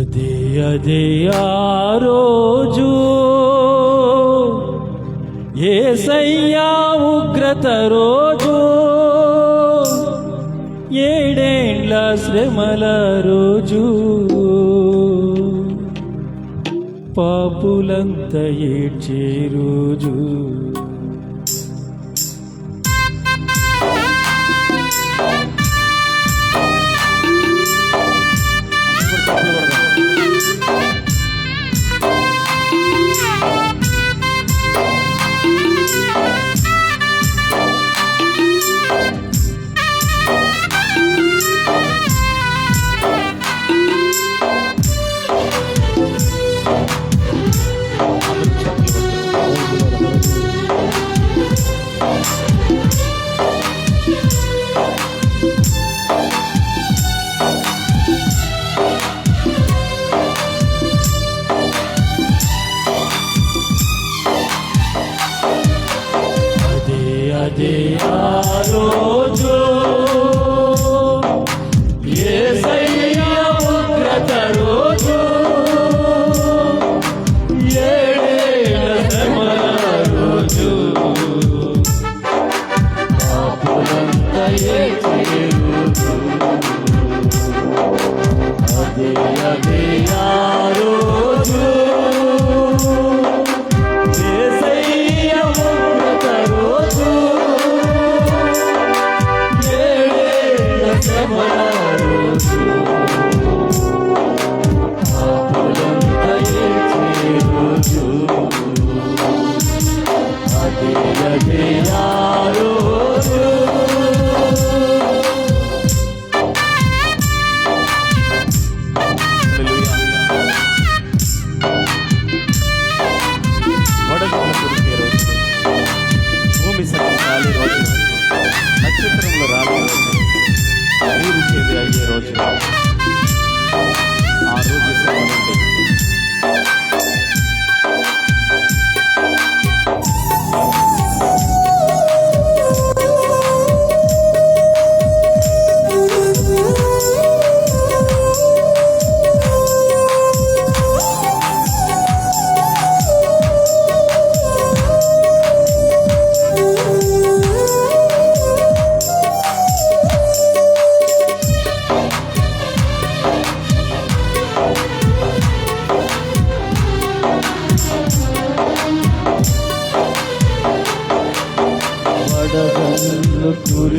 అదే అదే ఆ రోజు ఏసయ్యా ఉగ్రత రోజు. ఏడేండ్ల శ్రమల రోజు. పాపులంత ఏడ్చే రోజు. Adi Aro Jo.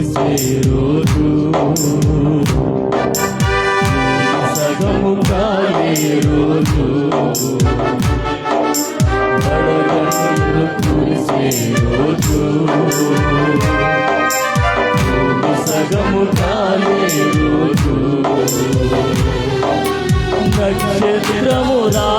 తెలిసే రోజు సగము కాలే రోజు బడగను కురిసే రోజు సగము కాలే రోజు నక్షత్రమురా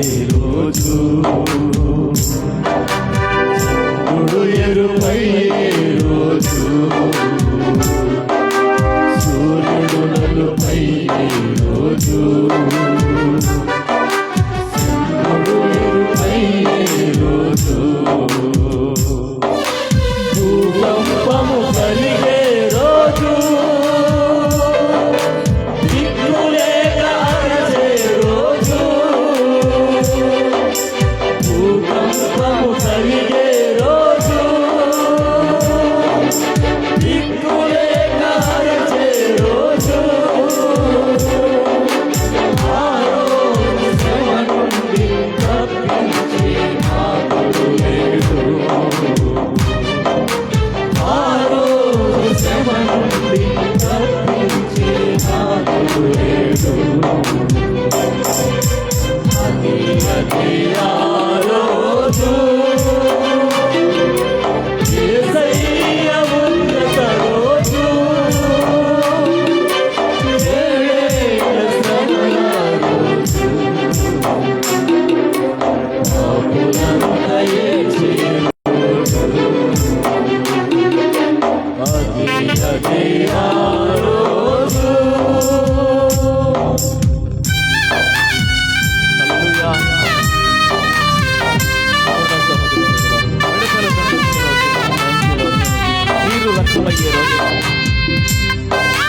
ఈరోజు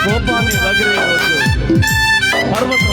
ગોપાલની વગરે પર્વત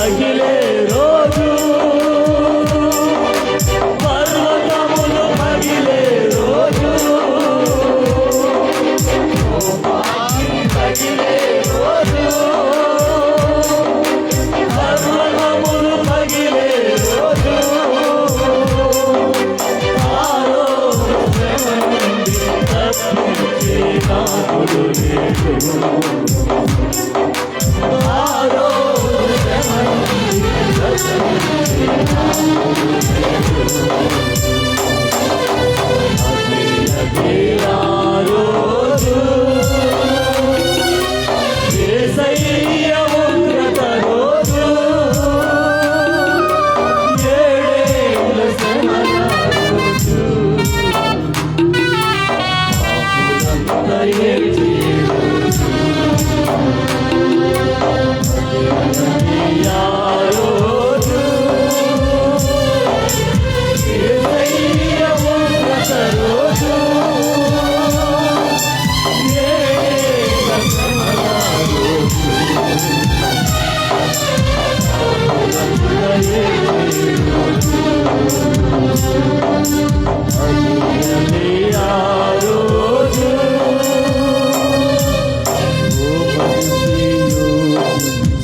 Oh,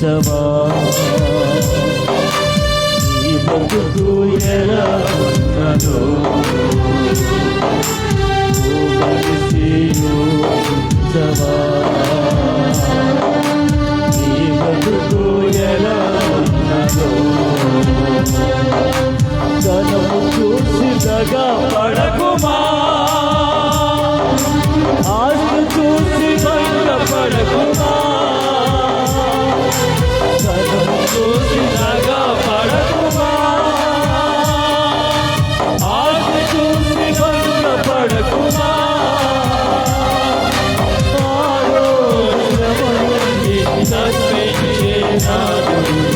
ఉంచవా ఈ బతుకు ఎలా ఉన్నదో. ఉంచవా Hallelujah.